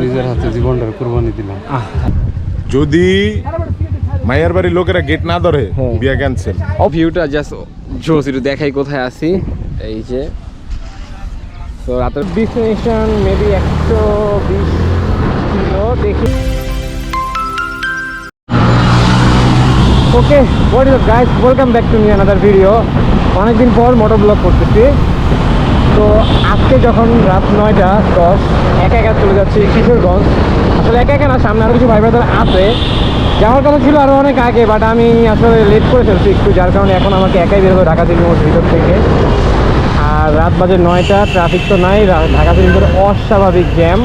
নিজের হাতে জীবনটার কোরবানি দিলাম। যদি মায়ের বাড়ির লোকেরা গেট না ধরে হ্যাঁ। বিয়া ক্যান্সেল ভিউটা জাস্ট জোস একটু দেখাই কোথায় আছি। এই যে। তো রাতের ডেস্টিনেশন মেবি একশো বিশ কিলো দেখি। Okay what is guys welcome back to me another video অনেকদিন পর মোটর ব্লগ করতেছি। তো আজকে যখন রাত নয়টা, দশ, একা একা চলে যাচ্ছি কিশোরগঞ্জ। আসলে একা একা না, সামনে আরও কিছু ভাই ব্রাদার আছে। যাওয়ার কথা ছিল আরও অনেক আগে বাট আমি আসলে লেট করে ফেলছি একটু, যার কারণে এখন আমাকে একাই বের হবে ঢাকা দিল্লি ভিতর থেকে। আর রাত বাজে নয়টা ট্রাফিক তো নাই ঢাকা ভিতরে অস্বাভাবিক জ্যাম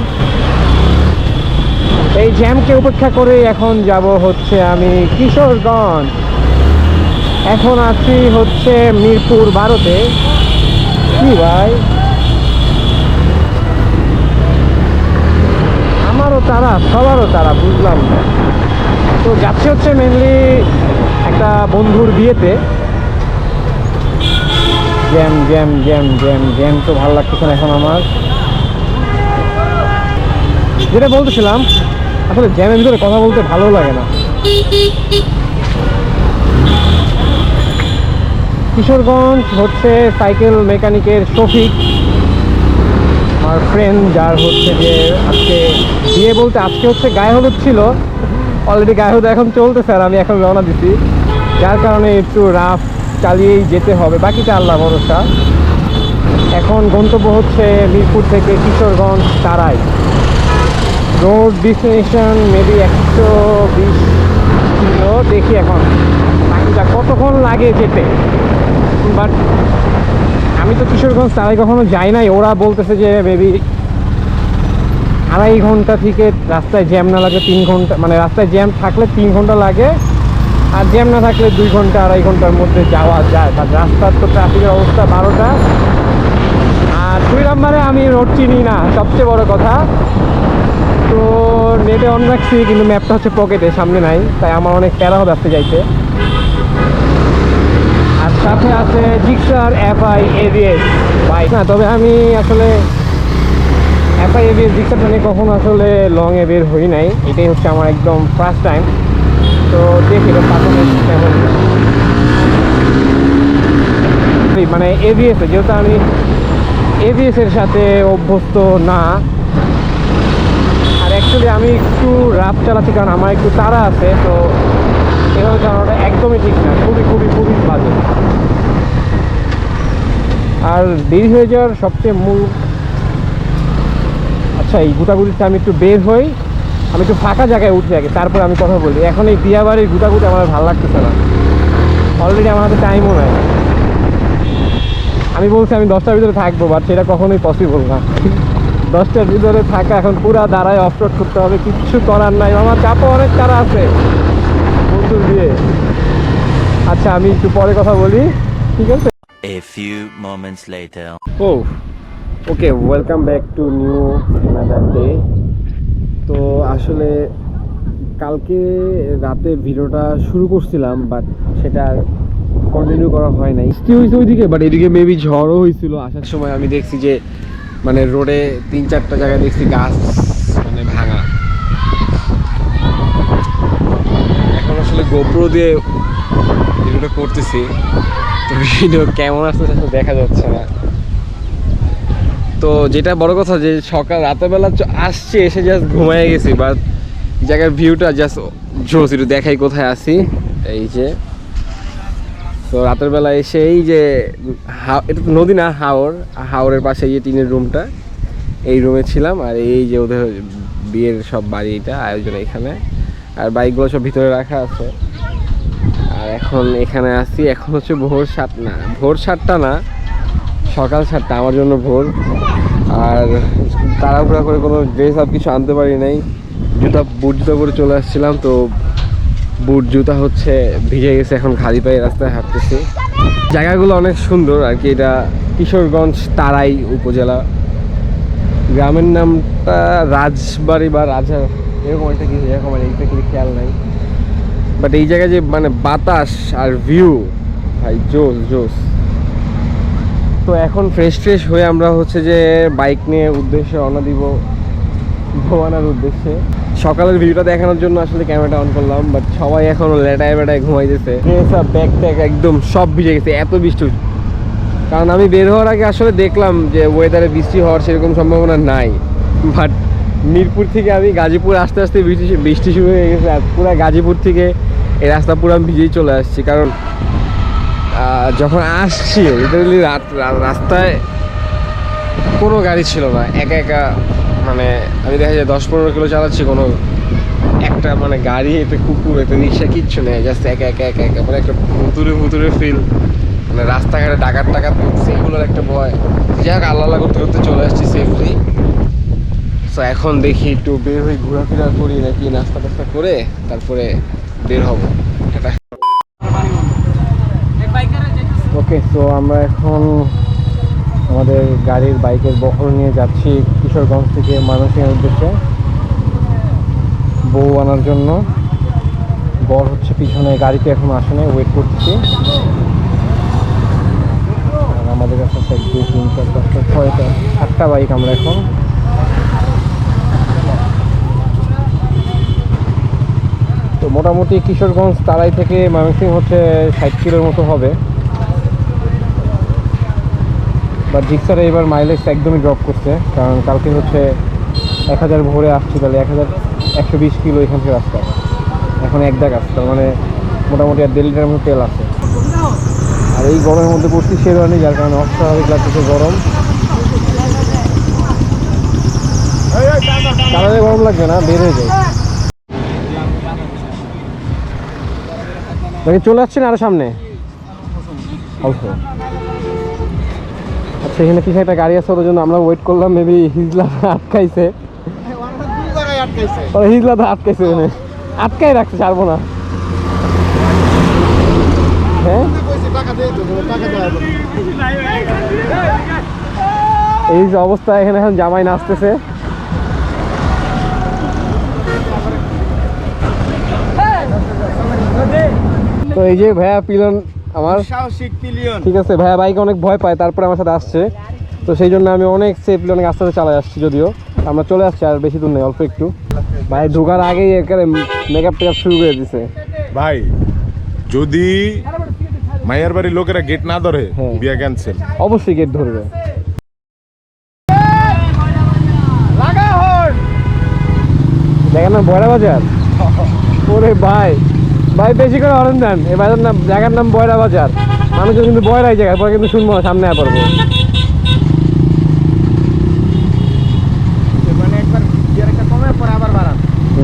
এই জ্যামকে উপেক্ষা করে এখন যাব হচ্ছে আমি কিশোরগঞ্জ। এখন আছি হচ্ছে মিরপুর বারোতে কি ভাই? আমারও তারা, সবারও তারা, বুঝলাম না। তো যাচ্ছে হচ্ছে মেনলি একটা বন্ধুর বিয়েতে। Jam jam jam jam jam তো ভালো লাগতেছে না এখন আমার। যেটা বলতেছিলাম, আসলে জ্যামের ভিতরে কথা বলতে ভালো লাগে না। কিশোরগঞ্জ হচ্ছে সাইকেল মেকানিকের শফিক, আমার ফ্রেন্ড যার হচ্ছে যে আজকে বিয়ে বলতে আজকে হচ্ছে গায়ে হলুদ ছিল। অলরেডি গায়ে হলুদ এখন চলতেছে আর আমি এখন রওনা দিছি। যার কারণে একটু রাফ চালিয়েই যেতে হবে। বাকিটা আল্লাহ ভরসা। এখন গন্তব্য হচ্ছে মিরপুর থেকে কিশোরগঞ্জ তারাই। রোড ডেস্টিনেশন মেবি একশো বিশ কিলো দেখি এখন। বাকিটা কতক্ষণ লাগে যেতে? বাট আমি তো কিশোরগঞ্জ তারাই কখনো যাই নাই। ওরা বলতেছে যে মেবি আড়াই ঘণ্টা থেকে রাস্তায় জ্যাম না লাগে তিন ঘণ্টা মানে রাস্তায় জ্যাম থাকলে তিন ঘণ্টা লাগে, আর জ্যাম না থাকলে দুই ঘণ্টা, আড়াই ঘণ্টার মধ্যে যাওয়া যায়। বাট রাস্তার তো ট্রাফিকের অবস্থা বারোটা। আর দুই নম্বরে আমি রোড চিনি না, সবচেয়ে বড় কথা। তো নেটে অন রাখছি, কিন্তু ম্যাপটা হচ্ছে পকেটে সামনে নাই। তাই আমার অনেক প্যারা হবে আসতে যাইতে। সাথে আছে জিক্সার এফআই এভিএস। বাইক না, তবে আমি আসলে এফআই এভিএস জিক্সারটা নিয়ে কখনো আসলে লং এ বের হই নাই। এটাই হচ্ছে আমার একদম ফার্স্ট টাইম তো দেখি কেমন মানে এভিএস, যেহেতু আমি এভিএস এর সাথে অভ্যস্ত না, আর অ্যাকচুয়ালি আমি একটু রাফ চালাচ্ছি, কারণ আমার একটু তাড়া আছে, তো এভাবে চালানোটা একদমই ঠিক না, খুবই খুবই খুবই বাজে। আর দেরি হয়ে যাওয়ার সবচেয়ে মূল আচ্ছা এই গুটাগুটিতে আমি একটু বের হই। আমি একটু ফাঁকা জায়গায় উঠি আগে, তারপর আমি কথা বলি। এখন এই বিয়া বাড়ির গুটাগুটি আমার ভালো লাগতেছে না। অলরেডি আমার হাতে টাইমও নাই। আমি বলছি আমি দশটার ভিতরে থাকব বাট সেটা কখনোই পসিবল না। দশটার ভিতরে থাকা এখন পুরা দাঁড়ায় অফরোড করতে হবে, কিচ্ছু করার নাই। আমার চাপও অনেক তারা আছে। আচ্ছা আমি একটু পরে কথা বলি ঠিক আছে? A few moments later. Oh okay welcome back to new another day তো আসলে কালকে রাতে ভিডিওটা শুরু করছিলাম বাট সেটা কন্টিনিউ করা হয় নাই। বৃষ্টি হয়েছে ওইদিকে? বাট এদিকে মেবি ঝড়ও হয়েছিল। আসার সময় আমি দেখছি যে মানে রোডে তিন চারটা জায়গায় দেখছি গাছ মানে ভাঙা। এখন আসলে গোপ্রো দিয়ে ভিডিওটা করতেছি। তো ভিডিও কেমন সেটা দেখা যাচ্ছে না। তো যেটা বড় কথা যে সকাল রাতেরবেলা আসছে, এসে জাস্ট ঘুমায় গেছি বাট জায়গার ভিউটা জাস্ট জোস একটু দেখাই কোথায় আছি। এই যে। তো রাতের বেলা এসে এই যে এটা তো নদী না, হাওর। হাওরের পাশে এই যে টিনের রুমটা। এই রুমে ছিলাম, আর এই যে ওদের বিয়ের সব বাড়ি এটা, আয়োজন এখানে। আর বাইকগুলো সব ভিতরে রাখা আছে। আর এখন এখানে আসি এখন হচ্ছে ভোর সাত না, ভোর সাতটা না, সকাল সাতটা, আমার জন্য ভোর। আর তাড়াহুড়া করে কোনো ড্রেস আপ কিছু আনতে পারি নাই। জুতা, বুট জুতা করে চলে আসছিলাম, তো বুট জুতা হচ্ছে ভিজে গেছে, এখন খালি পায়ে রাস্তায় হাঁটতেছি। জায়গাগুলো অনেক সুন্দর, আর কি এটা কিশোরগঞ্জ তারাই উপজেলা। গ্রামের নামটা রাজবাড়ি বা রাজা, এরকম একটা কিছু এরকম এইটা কিন্তু খেয়াল নাই। বাট এই জায়গায় যে মানে বাতাস আর ভিউ ভাই, জোস জোস। তো এখন ফ্রেশ ফ্রেশ হয়ে আমরা হচ্ছে যে বাইক নিয়ে উদ্দেশ্যে রওনা দিব আনার উদ্দেশ্যে। সকালের ভিডিওটা দেখানোর জন্য আসলে ক্যামেরাটা অন করলাম বাট সবাই এখনও লেটায় বেটায় ঘুমাইতেছে। ব্যাগ ট্যাগ একদম সব ভিজে গেছে, এত বৃষ্টি। কারণ আমি বের হওয়ার আগে আসলে দেখলাম যে ওয়েদারে বৃষ্টি হওয়ার সেরকম সম্ভাবনা নাই। বাট মিরপুর থেকে আমি গাজীপুর আস্তে আস্তে বৃষ্টি বৃষ্টি শুরু হয়ে গেছে আর পুরো গাজীপুর থেকে এই রাস্তা পুরো আমি ভিজেই চলে আসছি। কারণ যখন আসছি লিটারালি রাস্তায় কোনো গাড়ি ছিল না। একা একা মানে আমি দেখা যায় দশ পনেরো কিলো চালাচ্ছি, কোনো একটা মানে গাড়ি এতে কুকুর, এতে রিক্সা, কিচ্ছু নেই। জাস্ট একা একা একা একা। মানে একটা ভুতুরে ভুতুরে ফিল মানে রাস্তাঘাটে ডাকাত, টাকাত এগুলোর একটা ভয়। যাই হোক, আল্লাহ করতে করতে চলে আসছি সেফলি তো এখন দেখি একটু বের হয়ে ঘোরাফেরা করি নাকি নাস্তা টাস্তা করে তারপরে বের হব। ওকে, তো আমরা এখন আমাদের গাড়ির বাইকের বহর নিয়ে যাচ্ছি কিশোরগঞ্জ থেকে মানুষের উদ্দেশ্যে। বউ আনার জন্য। বর হচ্ছে পিছনে, গাড়িতে এখন আসে নাই ওয়েট করছি। আমাদের কাছে দুই, তিন, চার পাঁচটা ছয়টা, সাতটা বাইক আমরা এখন। মোটামুটি কিশোরগঞ্জ তারাই থেকে ময়মনসিং হচ্ছে ষাট কিলোর মতো হবে। বা জিক্সারে এবার মাইলেজ একদমই ড্রপ করছে, কারণ কালকে হচ্ছে এক হাজার ভোরে আসছে, তাহলে এক হাজার একশো বিশ কিলো এখান থেকে রাস্তা। এখন এক দাগ আসছে মানে মোটামুটি আর দেড় লিটার মতো তেল আছে। আর এই গরমের মধ্যে পড়ছি শেরওয়ানি যার কারণে অস্বাভাবিক লাগতেছে গরম। চালালে গরম লাগবে না, বের হয়ে যায় দেখি চলে আসছেন আরও সামনে? অল্প আচ্ছা এখানে কিছু একটা গাড়ি আছে ওদের জন্য আমরা ওয়েট করলাম মেবি হিজলা আটকাইছে। হিজলা তো আটকাইছে এখানে আটকাই রাখছে, ছাড়বো না। হ্যাঁ? এই যে অবস্থা, এখানে এখন জামাই নাচতেছে। তো এই যে ভাইয়া পিলন আমার। সাহসিক পিলিয়ন। ঠিক আছে ভাইয়া বাইক অনেক ভয় পায় তারপরে আমার সাথে আসছে। তো সেই জন্য আমি অনেক সেফলি অনেক আস্তে আস্তে চালাই আসছি যদিও। আমরা চলে আসছি আর বেশি দূর নেই অল্প একটু। ভাই ঢোকার আগেই একেবারে মেকআপ টেকআপ শুরু করে দিছে। ভাই যদি মায়ের বাড়ির লোকেরা গেট না ধরে হ্যাঁ। বিয়া ক্যান্সেল অবশ্যই গেট ধরবে। দেখেন না বয়রা বাজার? ওরে ভাই। ভাই বেশি করে হরেন দেন। এই বাজার নাম জায়গার নাম বয়রা বাজার। মানুষজন কিন্তু বয়রাই জায়গায় পরে কিন্তু শুনব সামনে আয় পড়ব। মানে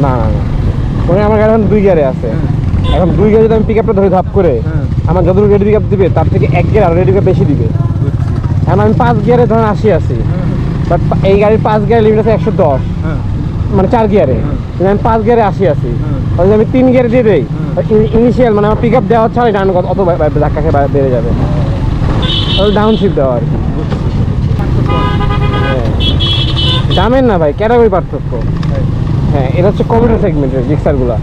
না মানে আমার গাড়ি এখন দুই গিয়ারে আছে। এখন দুই গিয়ারে যদি আমি পিক আপটা ধরে ধাপ করে হ্যাঁ। আমার যতটুকু রেডি পিক আপ দিবে তার থেকে এক গিয়ার আর রেডি পিক বেশি দিবে। এখন আমি পাঁচ গিয়ারে ধরেন আশি আছি। বাট এই গাড়ির পাঁচ গিয়ার লিমিট আছে একশো দশ। হ্যাঁ। মানে চার গিয়ারে। আমি পাঁচ গিয়ারে আসি যদি আমি তিন গিয়ারে দিয়ে দেই ইনিশিয়াল মানে আমার পিক আপ দেওয়া ছাড়াই ডান অত ধাক্কা খেয়ে বেড়ে যাবে। ডাউন শিফট দেওয়া আর কি। হ্যাঁ। দামের না ভাই ক্যাটাগরি পার্থক্য। হ্যাঁ এটা হচ্ছে কম্পিউটার সেগমেন্টের জিক্সারগুলা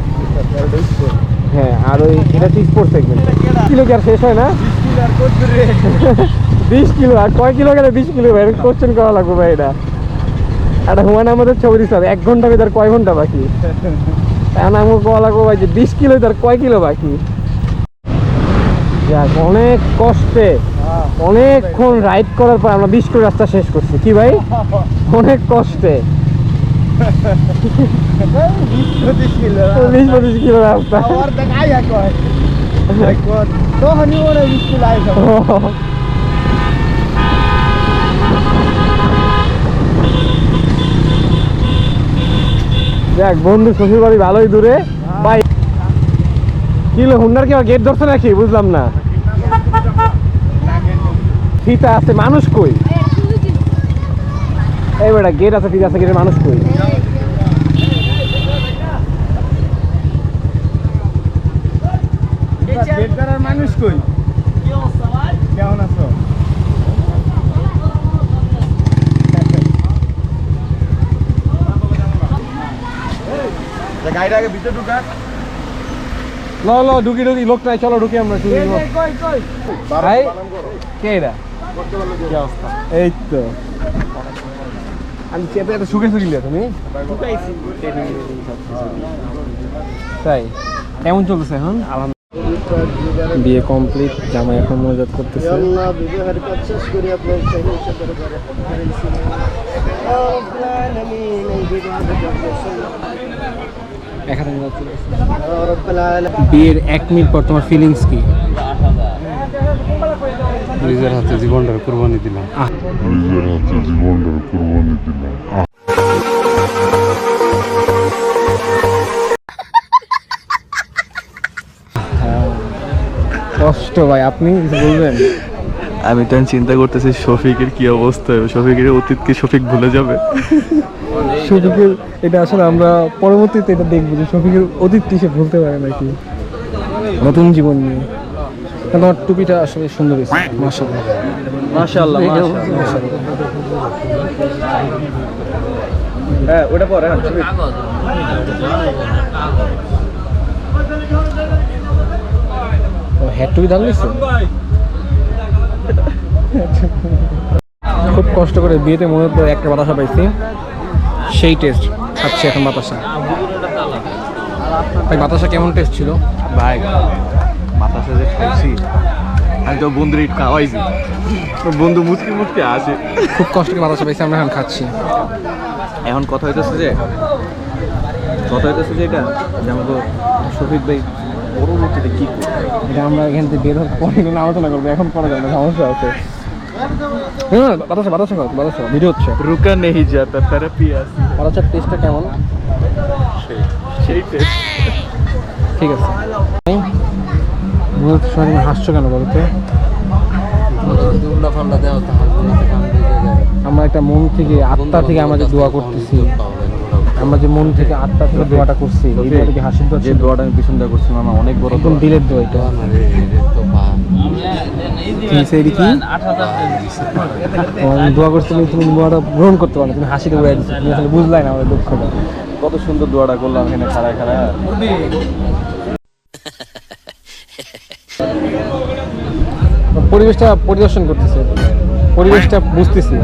হ্যাঁ আর ওই এটা হচ্ছে স্পোর্ট সেগমেন্ট কিলো কি আর শেষ হয় না? বিশ কিলো আর কয় কিলো গেলে বিশ কিলো ভাই? কোশ্চেন করা লাগবে ভাই এটা। একটা হুমায়ুন আমাদের ছবি দিচ্ছে এক ঘণ্টা ভিতর কয় ঘণ্টা বাকি? এখন আমাকে কয়া লাগবে ভাই যে বিশ কিলো তার কয় কিলো বাকি? যাক অনেক কষ্টে অনেকক্ষণ রাইড করার পর আমরা বিশ কিলো রাস্তা শেষ করছি। কি ভাই? অনেক কষ্টে। কিলো বিশ পঁচিশ কিলো রাস্তা। যাক বন্ধু শ্বশুর বাড়ি ভালোই দূরে। ভাই কিলো হুন্ডার কি গেট ধরছে নাকি? বুঝলাম না। ফিতা আছে মানুষ কই? এই বেটা গেট আছে ফিতা আছে গেটের মানুষ কই? মানুষ কই? কেমন আছো? গাড়িটা আগে ভিতরে ঢুকান ল ল ঢুকি ঢুকি লোক নাই চলো ঢুকি আমরা ঢুকি কই কই? ভাই কে এটা এই তো। আমি চেপে এত শুকে শুকিলে তুমি? তাই? কেমন চলতেছে এখন? বিয়ে কমপ্লিট জামাই এখন মজাদ করতেছে। আল্লাহ বিবাহের কাজ শেষ করে আপনার বিয়ের এক মিনিট পর তোমার ফিলিংস কি? নিজের হাতে জীবনটা কোরবানি দিলাম। নিজের হাতে জীবনটার কোরবানি দিলাম। কষ্ট ভাই আপনি কিছু বলবেন? আমি তো চিন্তা করতেছি শফিকের কি অবস্থা হবে? শফিকের অতীতকে শফিক ভুলে যাবে? শফিকের এটা আসলে আমরা পরবর্তীতে এটা দেখব যে শফিকের অতীতটি সে ভুলতে পারে নাকি? নতুন জীবন নিয়ে। তোমার টুপিটা আসলে সুন্দর হয়েছে। মাশাআল্লাহ। মাশাআল্লাহ হ্যাঁ ওটা পরে হ্যাঁ টুপি ধান নিচ্ছে খুব কষ্ট করে বিয়েতে মনে হতো একটা বাতাসা পাইছি। সেই টেস্ট খাচ্ছি এখন বাতাসা। ভাই বাতাসা কেমন টেস্ট ছিল? ভাই মাথা সাথে খাইছি আমি তো বন্ধুর একটু খাওয়াইছি। তো বন্ধু মুচকি মুচকি আসে খুব কষ্ট করে বাতাসা পাইছি আমরা এখন খাচ্ছি। এখন কথা হইতেছে যে কথা হইতেছে যে এটা যে আমাকে শফিক ভাই পরবর্তীতে কি করবে? এটা আমরা এখান থেকে বের হওয়ার পরে কোনো আলোচনা করব এখন করা যাবে না সমস্যা আছে। হ্যাঁ বাতাসা বাতাসা খাও বাতাসা ভিডিও হচ্ছে। রুকা নেই যাতা থেরাপি আছে। বাতাসার টেস্টটা কেমন? সেই টেস্ট ঠিক আছে। বলতে সবাই হাসছো কেন বলতে আমরা একটা মন থেকে আত্মা থেকে আমরা যে দোয়া করতেছি। আমরা যে মন থেকে আত্মা থেকে দোয়াটা করছি এই হাসির দোয়া যে? দোয়াটা আমি পিছন দিয়ে করছি মামা অনেক বড় একদম। দিলের দোয়া এটা। দোয়া করছি তুমি দোয়াটা গ্রহণ করতে পারো তুমি হাসিতে উড়াই দিচ্ছ তুমি আসলে বুঝলাই না আমাদের দুঃখটা। কত সুন্দর দোয়াটা করলাম এখানে খাড়ায় খাড়ায়। পরিবেশটা পরিদর্শন করতেছে পরিবেশটা বুঝতেছি।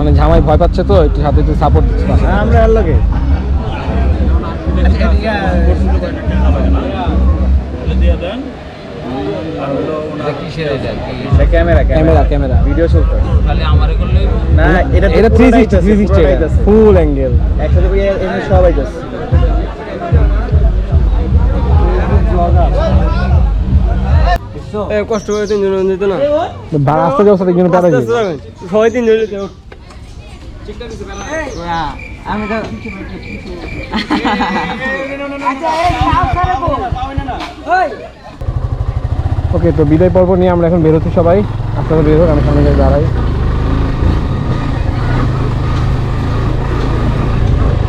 মানে ঝামাই ভয় পাচ্ছে তো একটু সাথে একটু সাপোর্ট দিচ্ছে আমরা আর লগে। Camera camera. ক্যামেরা ভিডিও না এটা এটা যাচ্ছে। ফুল অ্যাঙ্গেল একসাথে এমনি সবাই যাচ্ছে কষ্ট করে তিনজন না? সাথে সবাই তিনজন যেত ওকে তো বিদায় পর্ব নিয়ে আমরা এখন বেরোচ্ছি সবাই। আপনারা বের হোক আমি সামনে দাঁড়াই।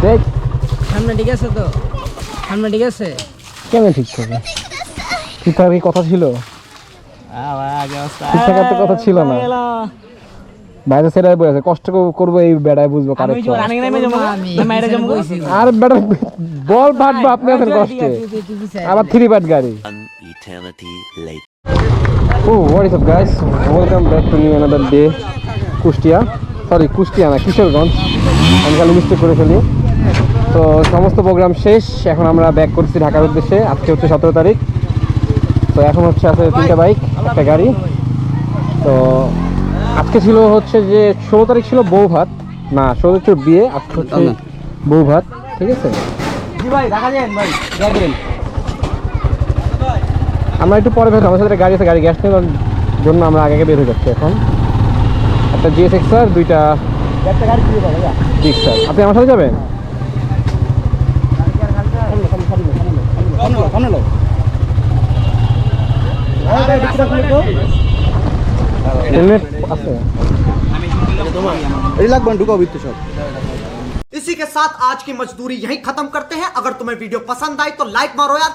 দেখ। সামনে ঠিক আছে তো? সামনে ঠিক আছে? কেন ঠিক থাকে ঠিক থাকার কি কথা ছিল? ঠিক থাকার তো কথা ছিল না। বাইরে সেটাই বলেছে কষ্ট কর- করব এই বেড়ায় বুঝব কারে আর বেড়া বল ফাটবো আপনি আছেন কষ্টে। আবার থ্রি পার্ট গাড়ি। ও what is up guys welcome back to new another day Kushtia sorry Kushtia না কিশোরগঞ্জ। আমি খালি মিস্টেক করে ফেলি। তো সমস্ত প্রোগ্রাম শেষ এখন আমরা ব্যাক করছি ঢাকার উদ্দেশ্যে। আজকে হচ্ছে সতেরো তারিখ। তো এখন হচ্ছে আছে তিনটা বাইক একটা গাড়ি। তো আজকে ছিল হচ্ছে যে ষোলো তারিখ ছিল বউ ভাত না ষোলো তারিখ বিয়ে আজকে হচ্ছে বউ ভাত ঠিক আছে? আমরা একটু পরে বের হব। আমাদের সাথে একটা গাড়ি আছে গাড়ি গ্যাস নেওয়ার জন্য আমরা আগে আগে বের হয়ে যাচ্ছি এখন। একটা জিএস এক্সার দুইটা জিক্সার আপনি আমার সাথে যাবেন? হেলমেট আছে লাগবে ঢুকাও বিত্ত সব इसी के साथ आज की मजदूरी यहीं खत्म करते हैं अगर तुम्हें वीडियो पसंद आई तो लाइक मारो यार